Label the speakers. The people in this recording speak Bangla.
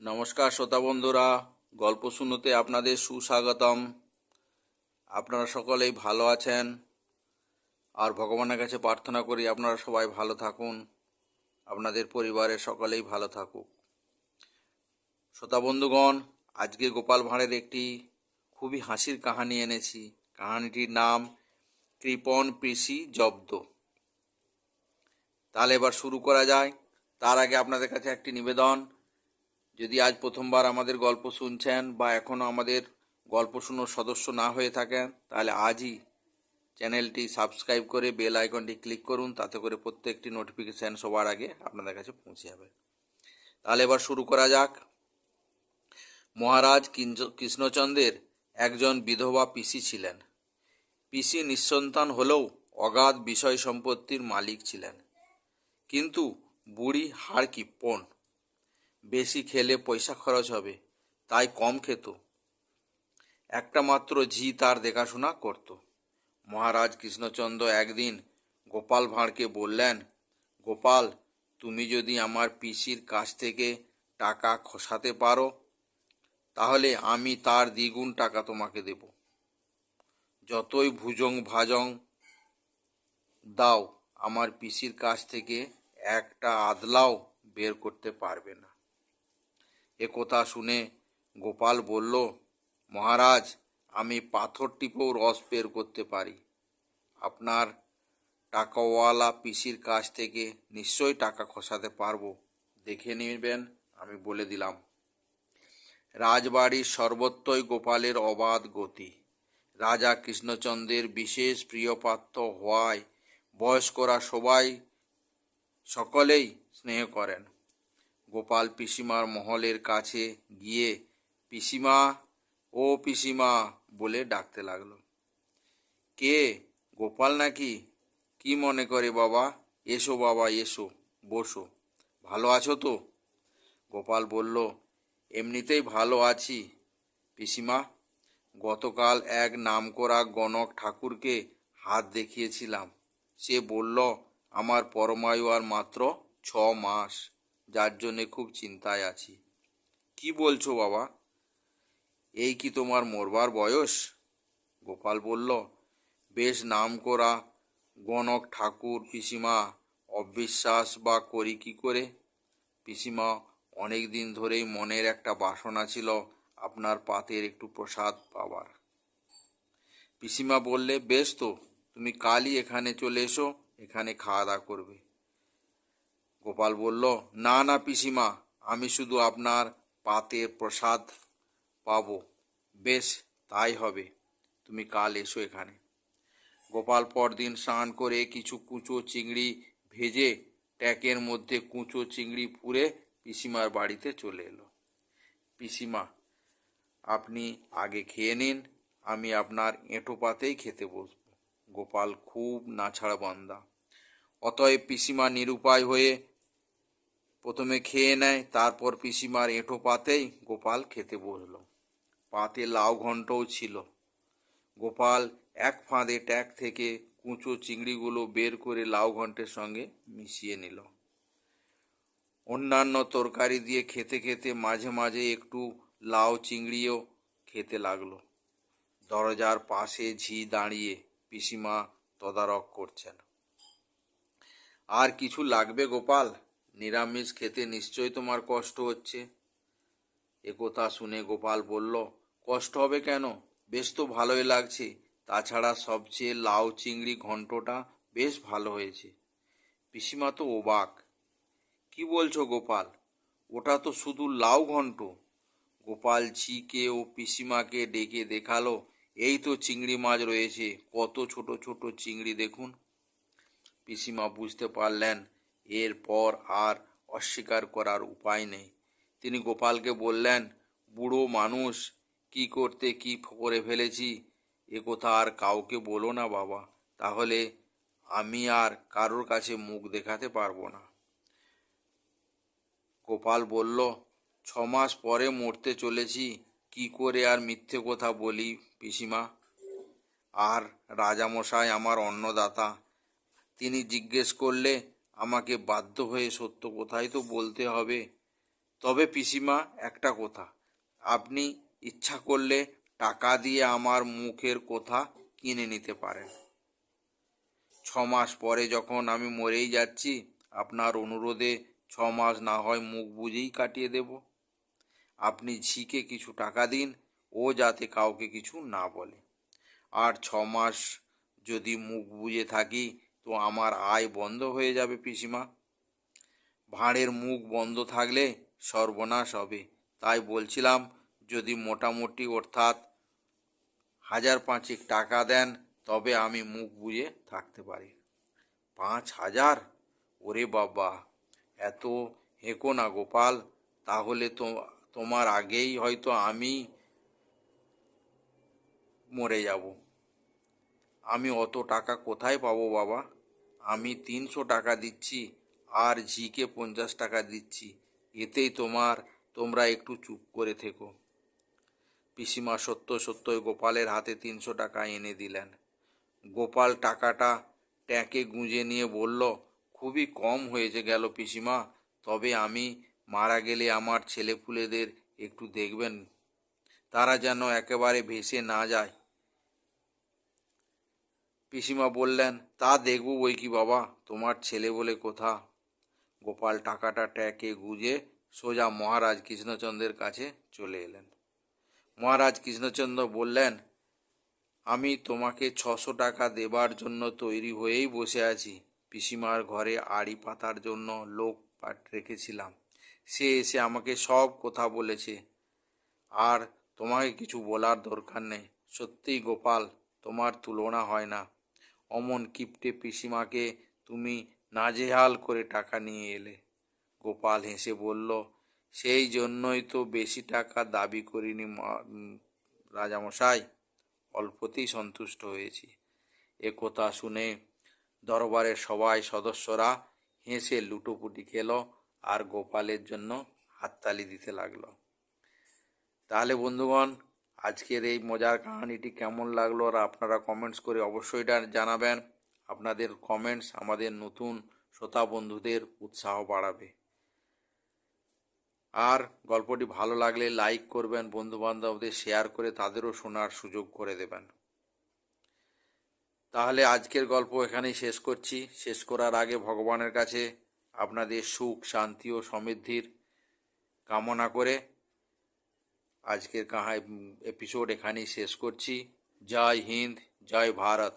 Speaker 1: নমস্কার শ্রোতা বন্ধুরা, গল্প শুনোতে আপনাদের সুস্বাগতম। আপনারা সকলেই ভালো আছেন আর ভগবানের কাছে প্রার্থনা করি আপনারা সবাই ভালো থাকুন, আপনাদের পরিবারের সকলেই ভালো থাকুক। শ্রোতা বন্ধুগণ, আজকে গোপাল ভাঁড়ের একটি খুবই হাসির কাহানি এনেছি। কাহানিটির নাম কৃপন পিসি জব্দ। তাহলে এবার শুরু করা যায়। তার আগে আপনাদের কাছে একটি নিবেদন। যদি আজ প্রথমবার আমাদের গল্প শুনছেন বা এখনও আমাদের গল্প শুনোর সদস্য না হয়ে থাকেন, তাহলে আজই চ্যানেলটি সাবস্ক্রাইব করে বেল আইকনটি ক্লিক করুন, তাতে করে প্রত্যেকটি নোটিফিকেশান সবার আগে আপনাদের কাছে পৌঁছে যাবে। তাহলে এবার শুরু করা যাক। মহারাজ কৃষ্ণচন্দ্রের একজন বিধবা পিসি ছিলেন। পিসি নিঃসন্তান হলেও অগাধ বিষয় সম্পত্তির মালিক ছিলেন। কিন্তু বুড়ি হাড় কিপ্পন বেশি খেলে পয়সা খরচ হবে, তাই কম খেত। একটা মাত্র ঝি তার দেখাশোনা করত। মহারাজ কৃষ্ণচন্দ্র একদিন গোপাল ভাঁড়কে বললেন, গোপাল, তুমি যদি আমার পিসির কাছ থেকে টাকা খসাতে পারো, তাহলে আমি তার দ্বিগুণ টাকা তোমাকে দেব। যতই ভুজং ভাজং দাও, আমার পিসির কাছ থেকে একটা আদলাও বের করতে পারবে না। এ কথা শুনে গোপাল বলল, মহারাজ, আমি পাথর টিপেও রস বের করতে পারি। আপনার টাকাওয়ালা পিসির কাছ থেকে নিশ্চয়ই টাকা খসাতে পারব। দেখে নেবেন, আমি বলে দিলাম। রাজবাড়ির সর্বত্রই গোপালের অবাধ গতি। রাজা কৃষ্ণচন্দ্রের বিশেষ প্রিয়পাত্র হওয়ায় বয়স্করা সবাই সকলেই স্নেহ করেন। গোপাল পিসিমার মহলের কাছে গিয়ে, পিসিমা, ও পিসিমা বলে ডাকতে লাগল। কে? গোপাল নাকি? কি মনে করে বাবা? এসো বাবা, এসো, বসো। ভালো আছো তো? গোপাল বলল, এমনিতেই ভালো আছি। পিসিমা, গতকাল এক নামকরা গণক ঠাকুরকে হাত দেখিয়েছিলাম। সে বলল, আমার পরমায়ু আর মাত্র ছ মাস। যার জন্যে খুব চিন্তায় আছি। কি বলছো বাবা? এই কি তোমার মরবার বয়স? গোপাল বলল, বেশ নাম করা গণক ঠাকুর পিসিমা, অবিশ্বাস বা করি কি করে? পিসিমা, অনেক দিন ধরেই মনের একটা বাসনা ছিল আপনার পাতের একটু প্রসাদ পাবার পিসিমা বললে, বেশ তো, তুমি কালই এখানে চলে এসো, এখানে খাওয়া দাওয়া করবে। গোপাল বলল, না না পিসিমা, আমি শুধু আপনার পাতে প্রসাদ পাবো। বেশ, তাই হবে। তুমি কাল এসো এখানে। গোপাল পরদিন স্নান করে কিছু কুচো চিংড়ি ভেজে ট্যাকের মধ্যে কুচো চিংড়ি পুরে পিসিমার বাড়িতে চলে এলো। পিসিমা, আপনি আগে খেয়ে নিন, আমি আপনার এঁটো পাতেই খেতে বসবো। গোপাল খুব নাছাড় বান্দা। অতএব পিসিমা নিরুপায় হয়ে প্রথমে খেয়ে নেয়, তারপর পিসিমার এঁটো পাতেই গোপাল খেতে বসল। পাতে লাউ ঘন্টও ছিল। গোপাল এক ফাঁদে ট্যাক থেকে কুঁচো চিংড়িগুলো বের করে লাউ ঘন্টের সঙ্গে মিশিয়ে নিল। অন্যান্য তরকারি দিয়ে খেতে খেতে মাঝে মাঝে একটু লাউ চিংড়িও খেতে লাগল। দরজার পাশে ঝি দাঁড়িয়ে পিসিমা তদারক করছেন। আর কিছু লাগবে গোপাল? নিরামিষ খেতে নিশ্চয়ই তোমার কষ্ট হচ্ছে। একথা শুনে গোপাল বলল, কষ্ট হবে কেন? বেশ তো ভালোই লাগছে। তাছাড়া সবচেয়ে লাউ চিংড়ি ঘন্টটা বেশ ভালো হয়েছে। পিসিমা তো ওবাক কি বলছো গোপাল? ওটা তো শুধু লাউ ঘন্ট গোপাল ঝিকে ও পিসিমাকে ডেকে দেখাল, এই তো চিংড়ি মাছ রয়েছে, কত ছোট ছোট চিংড়ি দেখুন। পিসিমা বুঝতে পারলেন এরপর আর অস্বীকার করার উপায় নেই। তিনি গোপালকে বললেন, বুড়ো মানুষ, কি করতে কি করে ফেলেছি? এ কথা আর কাউকে বলো না বাবা। তাহলে আমি আর কারোর কাছে মুখ দেখাতে পারব না। গোপাল বলল, ছ মাস পরে মরতে চলেছি, কি করে আর মিথ্যে কথা বলি পিসিমা? আর রাজামশাই আমার অন্নদাতা তিনি জিজ্ঞেস করলে, আমাকে বাধ্য হয়ে সত্য কথাই তো বলতে হবে? তবে পিসিমা, একটা কথা। আপনি ইচ্ছা করলে টাকা দিয়ে আমার মুখের কথা কিনে নিতে পারেন। ছ মাস পরে যখন আমি মরেই যাচ্ছি, আপনার অনুরোধে ছ মাস না হয় মুখ বুঝেই কাটিয়ে দেব। আপনি ঝিকে কিছু টাকা দিন, ও যাতে কাউকে কিছু না বলে। আর ছ মাস যদি মুখ বুজে থাকি তো আমার আয় বন্ধ হয়ে যাবে পিসিমা। ভাঁড়ের মুখ বন্ধ থাকলে সর্বনাশ হবে। তাই বলছিলাম, যদি মোটামুটি অর্থাৎ হাজার পাঁচেক টাকা দেন, তবে আমি মুখ বুজে থাকতে পারি। পাঁচ হাজার? ওরে বাবা, এত হেঁকো না গোপাল। তাহলে তো তোমার আগেই হয়তো আমি মরে যাব। আমি অত টাকা কোথায় পাবো বাবা? আমি তিনশো টাকা দিচ্ছি আর ঝিকে পঞ্চাশ টাকা দিচ্ছি। এতেই তোমার, তোমরা একটু চুপ করে থেকো। পিসিমা সত্য সত্যই গোপালের হাতে তিনশো টাকা এনে দিলেন। গোপাল টাকাটা ট্যাঁকে গুঁজে নিয়ে বলল, খুবই কম হয়েছে গেল পিসিমা, তবে আমি মারা গেলে আমার ছেলেপুলেদের একটু দেখবেন। তারা যেন একেবারে ভেসে না যায়। পিসিমা বললেন, তা দেখব বই কি বাবা, তোমার ছেলে বলে কোথা গোপাল টাকাটা ট্যাকে গুজে সোজা মহারাজ কৃষ্ণচন্দ্রের কাছে চলে এলেন। মহারাজ কৃষ্ণচন্দ্র বললেন, আমি তোমাকে ছশো টাকা দেবার জন্য তৈরি হয়েই বসে আছি। পিসিমার ঘরে আড়ি পাতার জন্য লোক পাঠ রেখেছিলাম। সে এসে আমাকে সব কথা বলেছে। আর তোমাকে কিছু বলার দরকার নেই। সত্যিই গোপাল, তোমার তুলনা হয় না। অমন কিপটে পিসিমাকে তুমি নাজেহাল করে টাকা নিয়ে এলে। গোপাল হেসে বলল, সেই জন্যই তো বেশি টাকা দাবি করিনি রাজামশাই। অল্পতেই সন্তুষ্ট হয়েছি। এ কথা শুনে দরবারের সবাই সদস্যরা হেসে লুটোপুটি খেলো আর গোপালের জন্য হাততালি দিতে লাগল। তাহলে বন্ধুগণ আজকের এই মজার কাহিনীটি কেমন লাগল আর আপনারা কমেন্টস করে অবশ্যই জানাবেন। আপনাদের কমেন্টস আমাদের নতুন শ্রোতা বন্ধুদের উৎসাহ বাড়াবে। আর গল্পটি ভালো লাগলে লাইক করবেন বন্ধু বান্ধবদের শেয়ার করে তাদেরও শোনার সুযোগ করে দেবেন। তাহলে আজকের গল্প এখানেই শেষ করছি। শেষ করার আগে ভগবানের কাছে আপনাদের সুখ, শান্তি ও সমৃদ্ধির কামনা করে আজকের কাহা এপিসোড এখানেই শেষ করছি জয় হিন্দ জয় ভারত